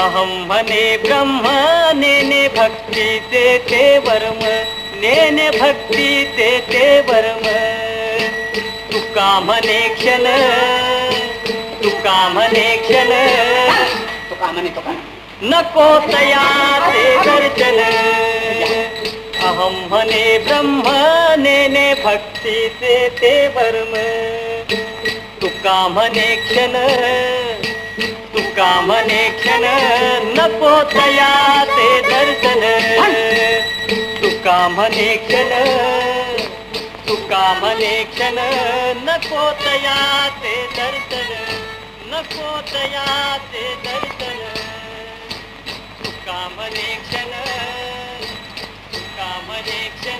अहम म्हणे ब्रह्म नेने भक्तीचे ते वर्म नेने भक्तीचे ते वर्म। तुका म्हणे क्षण तुका म्हणे क्षण तुका म्हणे तुका नको तयाचे दर्शन अहम म्हणे ब्रह्म नेने भक्तीचे ते वर्म। तुका म्हणे क्षण कामने क्षण? नको तया ते दर्शन. तुका म्हणे क्षण? तुका म्हणे क्षण? नको तया ते दर्शन. नको तया ते दर्शन. तुका म्हणे क्षण? तुका म्हणे क्षण?